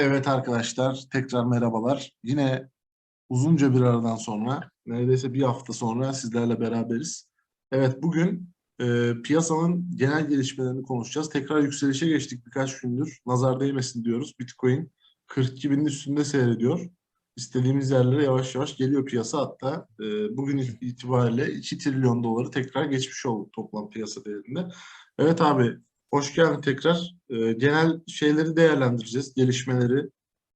Evet arkadaşlar, tekrar merhabalar. Yine uzunca bir aradan sonra, neredeyse bir hafta sonra sizlerle beraberiz. Evet, bugün e, piyasanın genel gelişmelerini konuşacağız. Tekrar yükselişe geçtik birkaç gündür. Nazar değmesin diyoruz. Bitcoin 42 binin üstünde seyrediyor. İstediğimiz yerlere yavaş yavaş geliyor piyasa. Hatta e, bugün itibariyle 2 trilyon doları tekrar geçmiş oldu toplam piyasa değerinde. Evet abi, Hoş geldin tekrar. Ee, genel şeyleri değerlendireceğiz, gelişmeleri.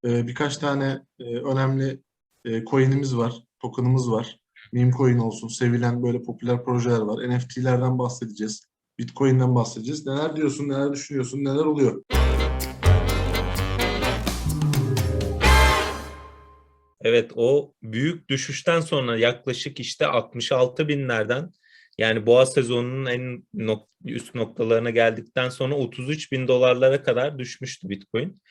Ee, birkaç tane e, önemli e, coin'imiz var, token'ımız var. Meme coin olsun, sevilen böyle popüler projeler var. NFT'lerden bahsedeceğiz, Bitcoin'den bahsedeceğiz. Neler diyorsun, neler düşünüyorsun, neler oluyor? Evet o büyük düşüşten sonra yaklaşık işte 66 binlerden yani boğa sezonunun en nok üst noktalarına geldikten sonra 33 bin dolarlara kadar düşmüştü Bitcoin.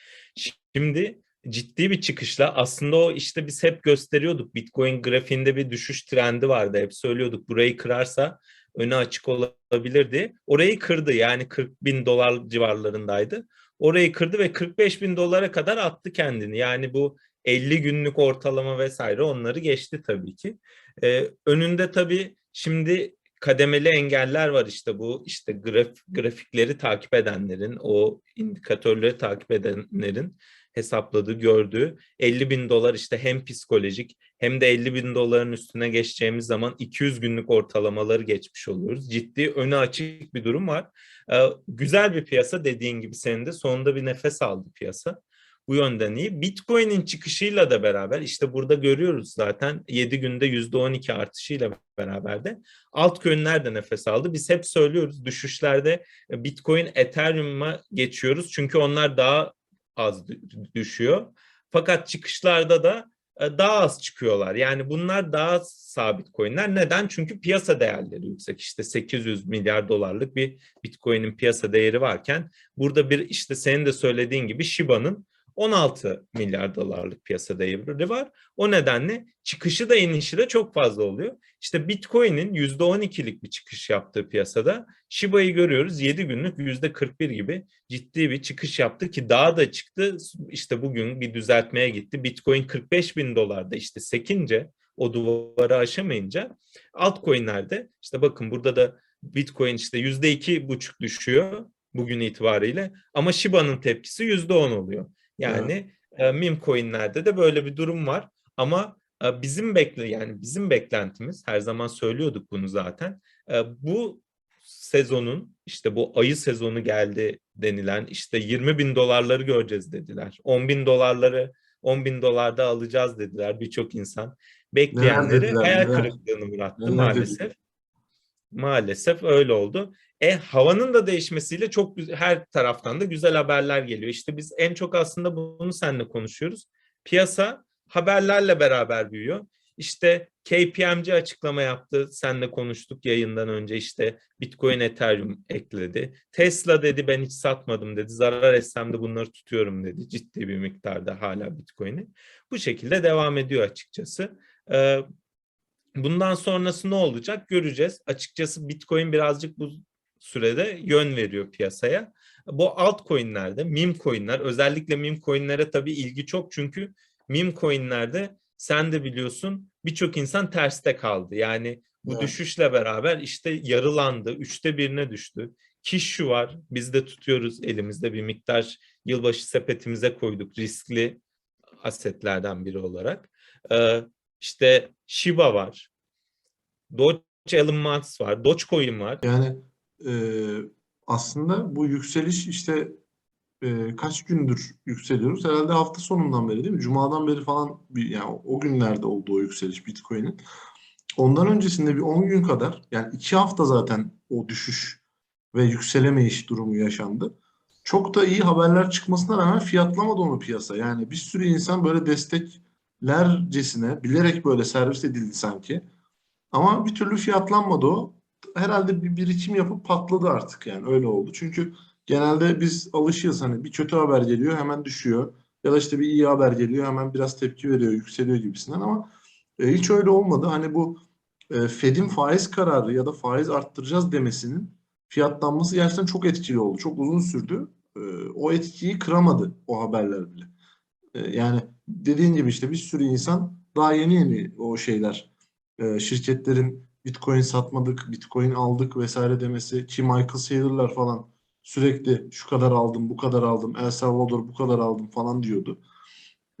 Şimdi ciddi bir çıkışla aslında o işte biz hep gösteriyorduk Bitcoin grafiğinde bir düşüş trendi vardı. Hep söylüyorduk burayı kırarsa önü açık olabilirdi. Orayı kırdı yani 40 bin dolar civarlarındaydı. Orayı kırdı ve 45 bin dolara kadar attı kendini. Yani bu 50 günlük ortalama vesaire onları geçti tabii ki. Ee, önünde tabii şimdi kademeli engeller var işte bu işte graf, grafikleri takip edenlerin o indikatörleri takip edenlerin hesapladığı gördüğü 50 bin dolar işte hem psikolojik hem de 50 bin doların üstüne geçeceğimiz zaman 200 günlük ortalamaları geçmiş oluyoruz. Ciddi önü açık bir durum var. Ee, güzel bir piyasa dediğin gibi senin de sonunda bir nefes aldı piyasa bu yönden iyi. Bitcoin'in çıkışıyla da beraber işte burada görüyoruz zaten 7 günde %12 artışıyla beraber de altcoin'ler de nefes aldı. Biz hep söylüyoruz düşüşlerde Bitcoin, Ethereum'a geçiyoruz çünkü onlar daha az düşüyor. Fakat çıkışlarda da e, daha az çıkıyorlar. Yani bunlar daha sabit coinler. Neden? Çünkü piyasa değerleri yüksek. İşte 800 milyar dolarlık bir Bitcoin'in piyasa değeri varken burada bir işte senin de söylediğin gibi Shiba'nın 16 milyar dolarlık piyasa değeri var. O nedenle çıkışı da inişi de çok fazla oluyor. İşte Bitcoin'in %12'lik bir çıkış yaptığı piyasada Shiba'yı görüyoruz 7 günlük %41 gibi ciddi bir çıkış yaptı ki daha da çıktı. İşte bugün bir düzeltmeye gitti. Bitcoin 45 bin dolarda işte sekince o duvarı aşamayınca altcoin'lerde işte bakın burada da Bitcoin işte %2,5 düşüyor bugün itibariyle ama Shiba'nın tepkisi %10 oluyor. Yani e, meme coinlerde de böyle bir durum var ama e, bizim bekle yani bizim beklentimiz her zaman söylüyorduk bunu zaten. E, bu sezonun işte bu ayı sezonu geldi denilen işte 20 bin dolarları göreceğiz dediler. 10 bin dolarları 10 bin dolarda alacağız dediler birçok insan. Bekleyenleri hayal kırıklığını uğrattı maalesef. Maalesef öyle oldu. E havanın da değişmesiyle çok güzel, her taraftan da güzel haberler geliyor. İşte biz en çok aslında bunu seninle konuşuyoruz. Piyasa haberlerle beraber büyüyor. İşte KPMG açıklama yaptı. Seninle konuştuk yayından önce işte Bitcoin Ethereum ekledi. Tesla dedi ben hiç satmadım dedi. Zarar etsem de bunları tutuyorum dedi. Ciddi bir miktarda hala Bitcoin'i. Bu şekilde devam ediyor açıkçası. Bundan sonrası ne olacak göreceğiz. Açıkçası Bitcoin birazcık bu sürede yön veriyor piyasaya. Bu altcoin'lerde, meme coin'ler, özellikle meme coin'lere tabii ilgi çok çünkü meme coin'lerde sen de biliyorsun birçok insan terste kaldı. Yani bu evet. düşüşle beraber işte yarılandı, üçte birine düştü. Kiş şu var, biz de tutuyoruz elimizde bir miktar yılbaşı sepetimize koyduk riskli asetlerden biri olarak. Ee, işte Shiba var, Doge Elon Musk var, Dogecoin var. Yani e, aslında bu yükseliş işte e, kaç gündür yükseliyoruz? Herhalde hafta sonundan beri değil mi? Cuma'dan beri falan bir, yani o günlerde oldu o yükseliş Bitcoin'in. Ondan öncesinde bir 10 gün kadar yani 2 hafta zaten o düşüş ve yükselemeyiş durumu yaşandı. Çok da iyi haberler çıkmasına rağmen fiyatlamadı onu piyasa. Yani bir sürü insan böyle desteklercesine bilerek böyle servis edildi sanki. Ama bir türlü fiyatlanmadı o herhalde bir birikim yapıp patladı artık yani öyle oldu. Çünkü genelde biz alışığız hani bir kötü haber geliyor hemen düşüyor. Ya da işte bir iyi haber geliyor hemen biraz tepki veriyor, yükseliyor gibisinden ama e, hiç öyle olmadı. Hani bu e, Fed'in faiz kararı ya da faiz arttıracağız demesinin fiyatlanması gerçekten çok etkili oldu. Çok uzun sürdü. E, o etkiyi kıramadı o haberler bile. E, yani dediğin gibi işte bir sürü insan daha yeni yeni o şeyler e, şirketlerin Bitcoin satmadık, Bitcoin aldık vesaire demesi ki Michael Saylor'lar falan sürekli şu kadar aldım, bu kadar aldım, El Salvador bu kadar aldım falan diyordu.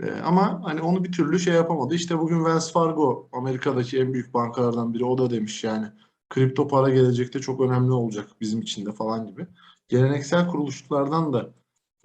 E, ama hani onu bir türlü şey yapamadı. İşte bugün Wells Fargo Amerika'daki en büyük bankalardan biri o da demiş yani kripto para gelecekte çok önemli olacak bizim için de falan gibi. Geleneksel kuruluşlardan da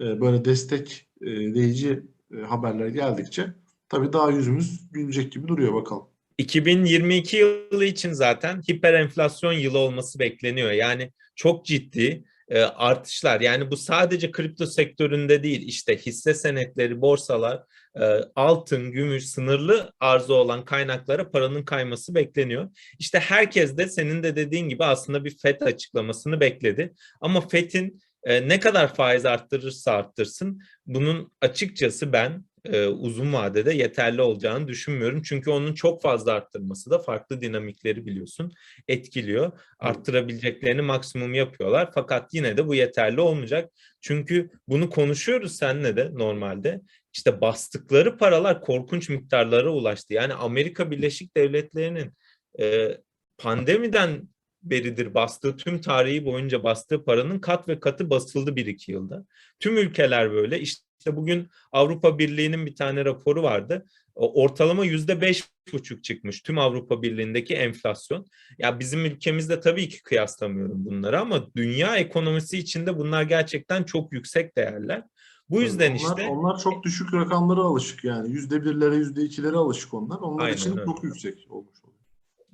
e, böyle destekleyici e, haberler geldikçe tabii daha yüzümüz gülecek gibi duruyor bakalım. 2022 yılı için zaten hiper enflasyon yılı olması bekleniyor. Yani çok ciddi e, artışlar. Yani bu sadece kripto sektöründe değil işte hisse senetleri, borsalar, e, altın, gümüş, sınırlı arzı olan kaynaklara paranın kayması bekleniyor. İşte herkes de senin de dediğin gibi aslında bir FED açıklamasını bekledi. Ama FED'in e, ne kadar faiz arttırırsa arttırsın bunun açıkçası ben e, uzun vadede yeterli olacağını düşünmüyorum. Çünkü onun çok fazla arttırması da farklı dinamikleri biliyorsun etkiliyor. Arttırabileceklerini maksimum yapıyorlar. Fakat yine de bu yeterli olmayacak. Çünkü bunu konuşuyoruz seninle de normalde. İşte bastıkları paralar korkunç miktarlara ulaştı. Yani Amerika Birleşik Devletleri'nin e, pandemiden beridir bastığı tüm tarihi boyunca bastığı paranın kat ve katı basıldı bir iki yılda. Tüm ülkeler böyle. İşte bugün Avrupa Birliği'nin bir tane raporu vardı. Ortalama yüzde beş buçuk çıkmış tüm Avrupa Birliği'ndeki enflasyon. Ya bizim ülkemizde tabii ki kıyaslamıyorum bunları ama dünya ekonomisi içinde bunlar gerçekten çok yüksek değerler. Bu yüzden onlar, işte onlar çok düşük rakamlara alışık yani yüzde birlere yüzde ikilere alışık onlar. Onlar Aynen için öyle. çok yüksek olmuş.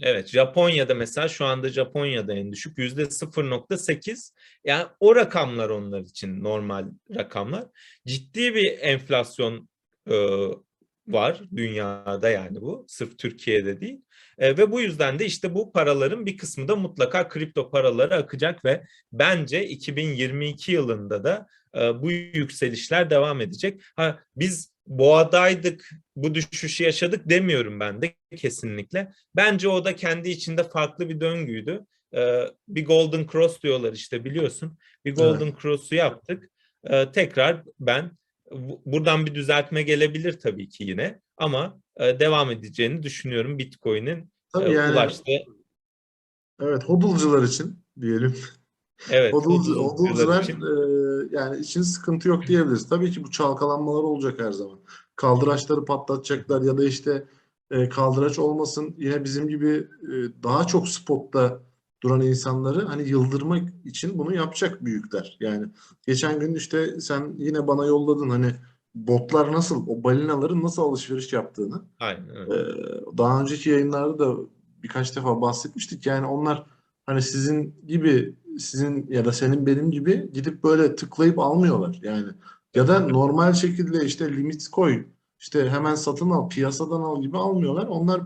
Evet Japonya'da mesela şu anda Japonya'da en düşük yüzde 0.8 yani o rakamlar onlar için normal rakamlar. Ciddi bir enflasyon e, var dünyada yani bu sırf Türkiye'de değil. E, ve bu yüzden de işte bu paraların bir kısmı da mutlaka kripto paralara akacak ve bence 2022 yılında da e, bu yükselişler devam edecek. Ha, biz boğadaydık, bu düşüşü yaşadık demiyorum ben de kesinlikle. Bence o da kendi içinde farklı bir döngüydü. Ee, bir Golden Cross diyorlar işte biliyorsun. Bir Golden Cross'u yaptık. Ee, tekrar ben bu- buradan bir düzeltme gelebilir tabii ki yine ama e, devam edeceğini düşünüyorum Bitcoin'in e, yani ulaştığı. evet hodulcular için diyelim. Evet, için. e, yani için sıkıntı yok diyebiliriz. Tabii ki bu çalkalanmalar olacak her zaman. Kaldıraçları patlatacaklar ya da işte e, kaldıraç olmasın yine bizim gibi e, daha çok spotta duran insanları hani yıldırmak için bunu yapacak büyükler. Yani geçen gün işte sen yine bana yolladın hani botlar nasıl o balinaların nasıl alışveriş yaptığını. Aynen öyle. Ee, daha önceki yayınlarda da birkaç defa bahsetmiştik. Yani onlar hani sizin gibi sizin ya da senin benim gibi gidip böyle tıklayıp almıyorlar yani. Ya da normal şekilde işte limit koy, işte hemen satın al, piyasadan al gibi almıyorlar. Onlar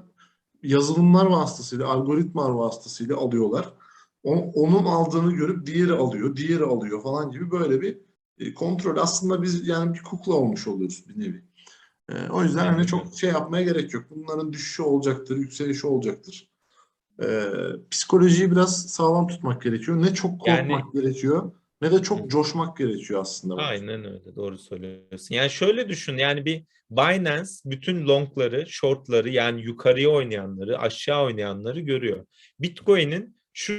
yazılımlar vasıtasıyla, algoritmalar vasıtasıyla alıyorlar. Onun aldığını görüp diğeri alıyor, diğeri alıyor falan gibi böyle bir e, kontrol. Aslında biz yani bir kukla olmuş oluyoruz bir nevi. E, o yüzden hani çok şey yapmaya gerek yok. Bunların düşüşü olacaktır, yükselişi olacaktır. E, psikolojiyi biraz sağlam tutmak gerekiyor. Ne çok korkmak gerekiyor, ne de çok coşmak gerekiyor aslında. Aynen öyle doğru söylüyorsun. Yani şöyle düşün yani bir Binance bütün longları, shortları yani yukarıya oynayanları, aşağı oynayanları görüyor. Bitcoin'in şu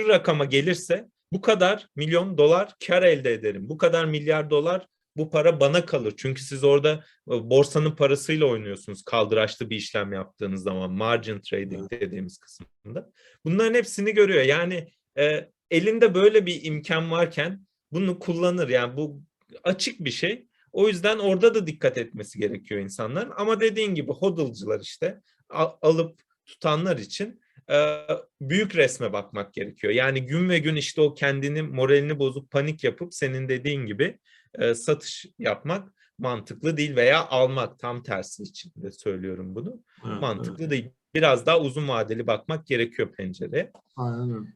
rakama gelirse bu kadar milyon dolar kar elde ederim. Bu kadar milyar dolar bu para bana kalır. Çünkü siz orada e, borsanın parasıyla oynuyorsunuz kaldıraçlı bir işlem yaptığınız zaman margin trading dediğimiz kısmında. Bunların hepsini görüyor. Yani e, elinde böyle bir imkan varken bunu kullanır. Yani bu açık bir şey. O yüzden orada da dikkat etmesi gerekiyor insanların. Ama dediğin gibi hodl'cılar işte al- alıp tutanlar için e, büyük resme bakmak gerekiyor. Yani gün ve gün işte o kendini moralini bozup panik yapıp senin dediğin gibi e, satış yapmak mantıklı değil veya almak tam tersi için de söylüyorum bunu. Evet, Mantıklı evet. değil. Biraz daha uzun vadeli bakmak gerekiyor pencereye. Aynen öyle.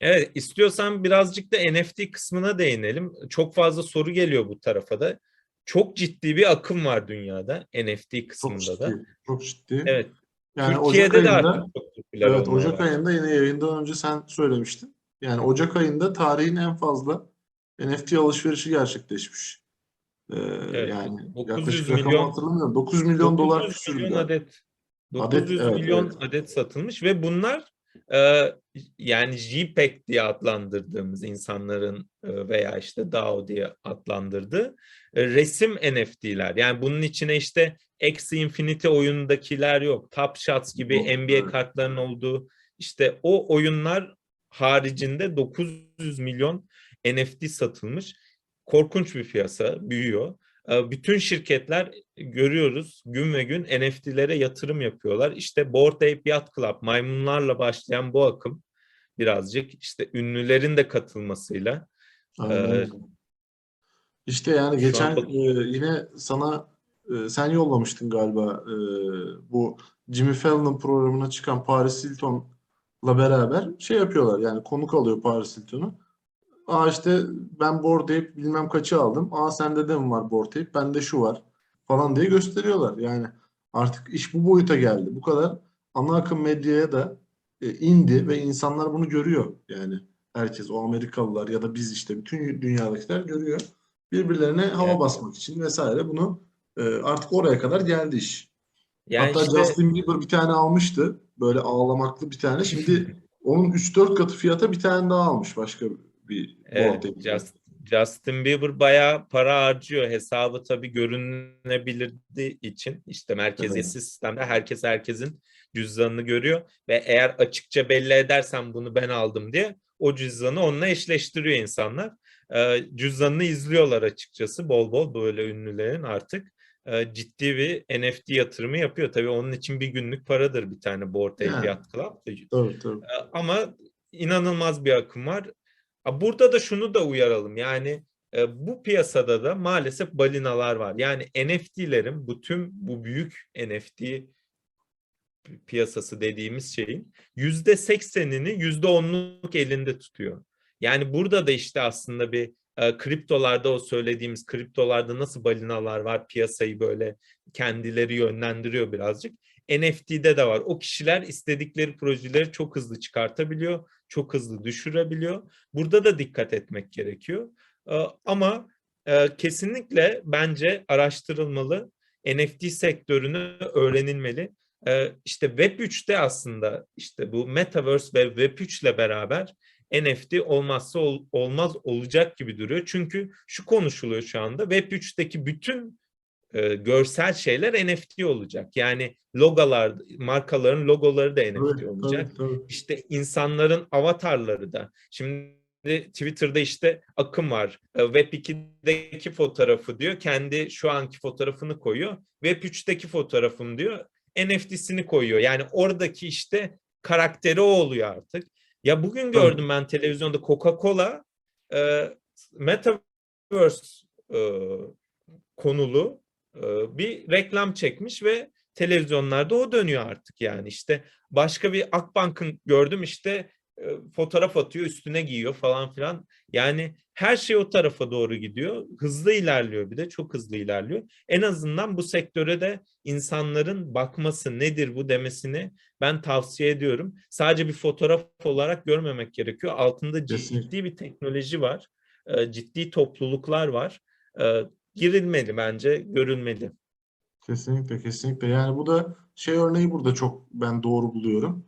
Evet, istiyorsan birazcık da NFT kısmına değinelim. Çok fazla soru geliyor bu tarafa da. Çok ciddi bir akım var dünyada NFT Çok kısmında da. ciddi, çok ciddi. Evet, Yani Türkiye'de Ocak de ayında, artık çok popüler evet Ocak ayında yine yayından önce sen söylemiştin. Yani Ocak ayında tarihin en fazla NFT alışverişi gerçekleşmiş. Ee, Evet, yani 900 yaklaşık rakamı milyon- hatırlamıyorum. 9 milyon dolar 900 küsürdü. milyon adet. Adet, 900 evet, milyon evet. adet satılmış ve bunlar e, yani JPEG diye adlandırdığımız insanların e, veya işte DAO diye adlandırdığı e, resim NFT'ler. Yani bunun içine işte Axie Infinity oyundakiler yok. Top Shots gibi Yok, NBA evet. kartlarının olduğu işte o oyunlar haricinde 900 milyon NFT satılmış. Korkunç bir piyasa, büyüyor. E, Bütün şirketler görüyoruz gün ve gün NFT'lere yatırım yapıyorlar. İşte Bored Ape Yacht Club, maymunlarla başlayan bu akım birazcık işte ünlülerin de katılmasıyla Aynen Ee. İşte yani geçen an e, yine sana e, sen yollamıştın galiba e, bu Jimmy Fallon'ın programına çıkan Paris Hilton'la beraber şey yapıyorlar yani konuk alıyor Paris Hilton'u. Aa işte ben Bored Ape bilmem kaçı aldım. Aa sende de mi var Bored Ape? Bende şu var falan diye gösteriyorlar. Yani artık iş bu boyuta geldi. Bu kadar ana akım medyaya da e, indi ve insanlar bunu görüyor. Yani herkes o Amerikalılar ya da biz işte bütün dünyadakiler görüyor. Birbirlerine hava Evet. basmak için vesaire bunu e, artık oraya kadar geldi iş. yani Hatta işte Justin Bieber bir tane almıştı. Böyle ağlamaklı bir tane. Şimdi onun 3-4 katı fiyata bir tane daha almış başka bir Evet, Bored Ape. Just- Justin Bieber bayağı para harcıyor. Hesabı tabii görünebilirdiği için işte merkeziyetsiz sistemde herkes herkesin cüzdanını görüyor ve eğer açıkça belli edersen bunu ben aldım diye o cüzdanı onunla eşleştiriyor insanlar. Ee, cüzdanını izliyorlar açıkçası bol bol böyle ünlülerin artık e, ciddi bir NFT yatırımı yapıyor. Tabii onun için bir günlük paradır bir tane Bored Ape. Yacht Club. Ama inanılmaz bir akım var. Burada da şunu da uyaralım. Yani e, bu piyasada da maalesef balinalar var. Yani NFT'lerin bu tüm bu büyük NFT pi- piyasası dediğimiz şeyin yüzde seksenini yüzde onluk elinde tutuyor. Yani burada da işte aslında bir e, kriptolarda o söylediğimiz kriptolarda nasıl balinalar var piyasayı böyle kendileri yönlendiriyor birazcık. NFT'de de var. O kişiler istedikleri projeleri çok hızlı çıkartabiliyor, çok hızlı düşürebiliyor. Burada da dikkat etmek gerekiyor. Ee, Ama e, kesinlikle bence araştırılmalı. NFT sektörünü öğrenilmeli. Ee, İşte Web 3'te aslında işte bu Metaverse ve Web 3 ile beraber NFT olmazsa ol- olmaz olacak gibi duruyor. Çünkü şu konuşuluyor şu anda. Web 3'teki bütün e, görsel şeyler NFT olacak. Yani logolar, markaların logoları da NFT Tabii, olacak. tabii, tabii. İşte insanların avatarları da. Şimdi Twitter'da işte akım var. E, Web 2'deki fotoğrafı diyor. Kendi şu anki fotoğrafını koyuyor. Web 3'teki fotoğrafım diyor. NFT'sini koyuyor. Yani oradaki işte karakteri o oluyor artık. Ya bugün gördüm ben televizyonda Coca-Cola e, Metaverse e, konulu bir reklam çekmiş ve televizyonlarda o dönüyor artık yani. İşte başka bir Akbank'ın gördüm işte e, fotoğraf atıyor üstüne giyiyor falan filan. Yani her şey o tarafa doğru gidiyor. Hızlı ilerliyor bir de çok hızlı ilerliyor. En azından bu sektöre de insanların bakması nedir bu demesini ben tavsiye ediyorum. Sadece bir fotoğraf olarak görmemek gerekiyor. Altında ciddi bir teknoloji var e, ciddi topluluklar var. E, girilmeli bence, görülmeli. Kesinlikle kesinlikle. Yani bu da şey örneği burada çok ben doğru buluyorum.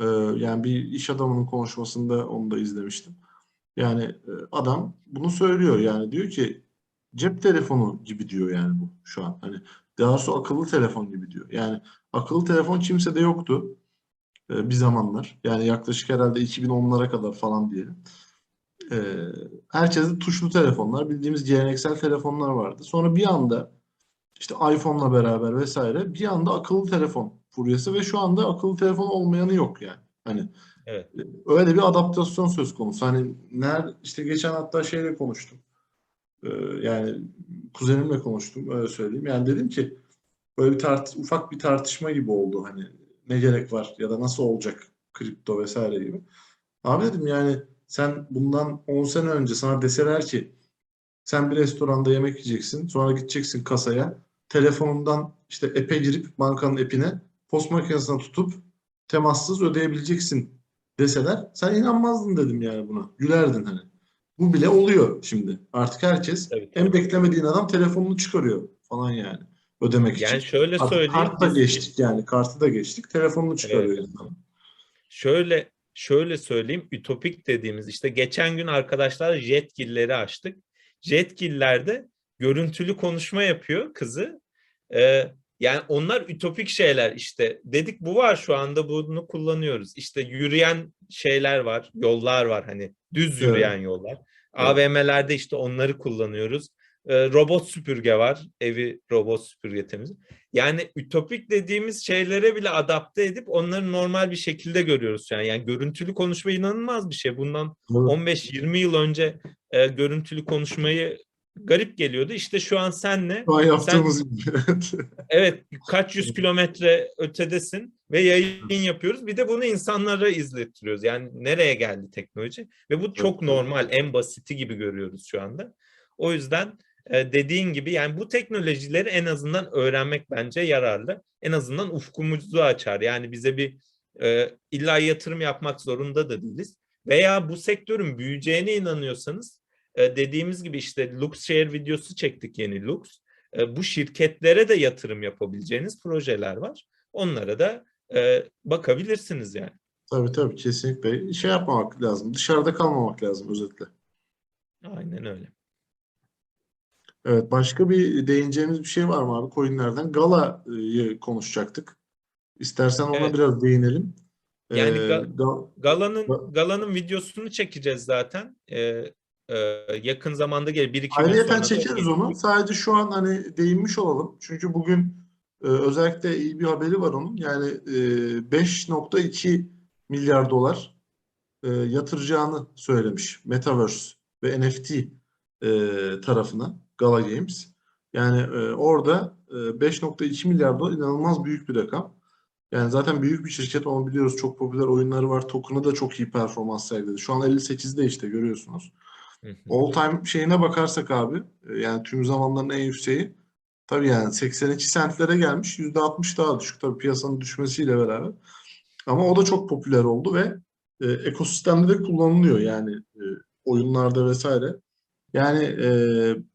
Ee, yani bir iş adamının konuşmasında onu da izlemiştim. Yani e, adam bunu söylüyor yani diyor ki cep telefonu gibi diyor yani bu şu an. Hani daha doğrusu akıllı telefon gibi diyor. Yani akıllı telefon kimsede yoktu e, bir zamanlar. Yani yaklaşık herhalde 2010'lara kadar falan diyelim. E, herkeste tuşlu telefonlar, bildiğimiz geleneksel telefonlar vardı. Sonra bir anda işte iPhone'la beraber vesaire bir anda akıllı telefon furyası ve şu anda akıllı telefon olmayanı yok yani. Hani Evet. öyle bir adaptasyon söz konusu. Hani ner işte geçen hatta şeyle konuştum. Ee, yani kuzenimle konuştum öyle söyleyeyim. Yani dedim ki böyle bir tart ufak bir tartışma gibi oldu hani ne gerek var ya da nasıl olacak kripto vesaire gibi. Abi dedim yani sen bundan 10 sene önce sana deseler ki sen bir restoranda yemek yiyeceksin. Sonra gideceksin kasaya. Telefonundan işte app'e girip bankanın app'ine post makinesine tutup temassız ödeyebileceksin deseler sen inanmazdın dedim yani buna. Gülerdin hani. Bu bile oluyor şimdi. Artık herkes Tabii, en tabii. beklemediğin adam telefonunu çıkarıyor falan yani ödemek Yani için. şöyle Artık söyleyeyim. kart da geçtik yani kartı da geçtik. Telefonunu çıkarıyor yani. Şöyle şöyle söyleyeyim ütopik dediğimiz işte geçen gün arkadaşlar Jetgiller'i açtık. Jetgiller'de görüntülü konuşma yapıyor kızı. Ee, yani onlar ütopik şeyler işte dedik bu var şu anda bunu kullanıyoruz. İşte yürüyen şeyler var, yollar var hani düz Evet. yürüyen yollar. AVM'lerde işte onları kullanıyoruz. Ee, robot süpürge var. Evi robot süpürge temiz. Yani ütopik dediğimiz şeylere bile adapte edip onları normal bir şekilde görüyoruz an. Yani görüntülü konuşma inanılmaz bir şey. Bundan Evet. 15-20 yıl önce e, görüntülü konuşmayı garip geliyordu. İşte şu an senle Şu an yaptığımız gibi. evet kaç yüz kilometre ötedesin ve yayın yapıyoruz. Bir de bunu insanlara izlettiriyoruz. Yani nereye geldi teknoloji? Ve bu çok normal, en basiti gibi görüyoruz şu anda. O yüzden e, dediğin gibi yani bu teknolojileri en azından öğrenmek bence yararlı. En azından ufkumuzu açar. Yani bize bir e, illa yatırım yapmak zorunda da değiliz. Veya bu sektörün büyüyeceğine inanıyorsanız e, dediğimiz gibi işte Luxshare videosu çektik yeni Lux. E, bu şirketlere de yatırım yapabileceğiniz projeler var. Onlara da e, bakabilirsiniz yani. Tabii tabii kesinlikle. Şey yapmamak lazım. Dışarıda kalmamak lazım özetle. Aynen öyle. Evet başka bir değineceğimiz bir şey var mı abi coinlerden? Gala'yı konuşacaktık. İstersen ona Evet. biraz değinelim. Yani Ee, Ga- Ga- Gala'nın Ba- Gala'nın videosunu çekeceğiz zaten. E, e, yakın zamanda gelir. Bir iki gün Ayrıyeten sonra da çekeriz onu. Sadece şu an hani değinmiş olalım. Çünkü bugün e, özellikle iyi bir haberi var onun. Yani e, 5.2 milyar dolar e, yatıracağını söylemiş Metaverse ve NFT e, tarafına Gala Games. Yani e, orada e, 5.2 milyar dolar inanılmaz büyük bir rakam. Yani zaten büyük bir şirket onu biliyoruz. Çok popüler oyunları var. Token'ı da çok iyi performans sergiledi. Şu an 58'de işte görüyorsunuz. All time şeyine bakarsak abi e, yani tüm zamanların en yükseği tabii yani 82 sentlere gelmiş %60 daha düşük tabii piyasanın düşmesiyle beraber. Ama o da çok popüler oldu ve e, ekosistemde de kullanılıyor yani e, oyunlarda vesaire. Yani e,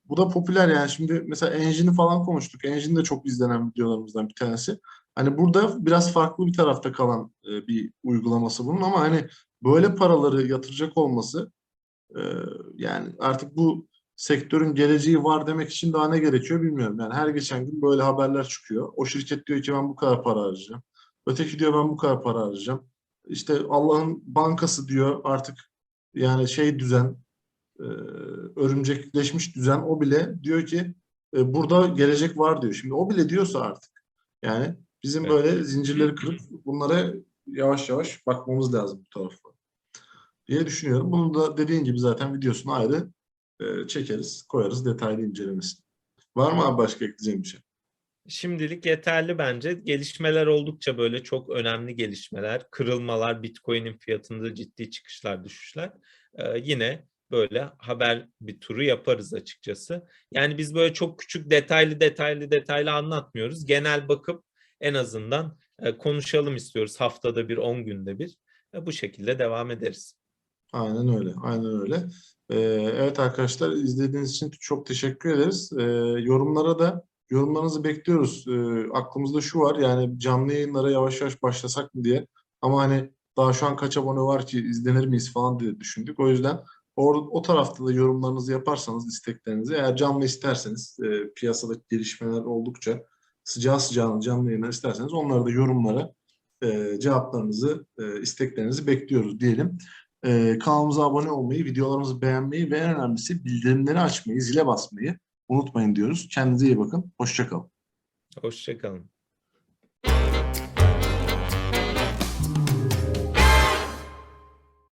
bu da popüler yani şimdi mesela Engine'i falan konuştuk. Engine de çok izlenen videolarımızdan bir tanesi. Hani burada biraz farklı bir tarafta kalan e, bir uygulaması bunun ama hani böyle paraları yatıracak olması ee, yani artık bu sektörün geleceği var demek için daha ne gerekiyor bilmiyorum. Yani her geçen gün böyle haberler çıkıyor. O şirket diyor ki ben bu kadar para harcayacağım. Öteki diyor ben bu kadar para harcayacağım. İşte Allah'ın bankası diyor artık yani şey düzen e, örümcekleşmiş düzen o bile diyor ki e, burada gelecek var diyor. Şimdi o bile diyorsa artık yani bizim Evet. böyle zincirleri kırıp bunlara yavaş yavaş bakmamız lazım bu tarafa diye düşünüyorum. Bunu da dediğin gibi zaten videosunu ayrı e, çekeriz, koyarız detaylı incelemesini. Var mı abi başka ekleyeceğim bir şey? Şimdilik yeterli bence. Gelişmeler oldukça böyle çok önemli gelişmeler, kırılmalar, Bitcoin'in fiyatında ciddi çıkışlar, düşüşler. Ee, yine böyle haber bir turu yaparız açıkçası. Yani biz böyle çok küçük detaylı detaylı detaylı anlatmıyoruz. Genel bakıp en azından e, konuşalım istiyoruz haftada bir, 10 günde bir. E, bu şekilde devam ederiz. Aynen öyle, aynen öyle. Ee, evet arkadaşlar izlediğiniz için çok teşekkür ederiz. Yorumlara da yorumlarınızı bekliyoruz. Aklımızda şu var yani canlı yayınlara yavaş yavaş başlasak mı diye. Ama hani daha şu an kaç abone var ki izlenir miyiz falan diye düşündük. O yüzden or o tarafta da yorumlarınızı yaparsanız isteklerinizi eğer canlı isterseniz e, piyasadaki gelişmeler oldukça sıcağı sıcağına canlı yayınlar isterseniz onları da yorumlara e, cevaplarınızı, e, isteklerinizi bekliyoruz diyelim. Ee, kanalımıza abone olmayı, videolarımızı beğenmeyi ve en önemlisi bildirimleri açmayı, zile basmayı unutmayın diyoruz. Kendinize iyi bakın. Hoşça kalın. Hoşçakalın.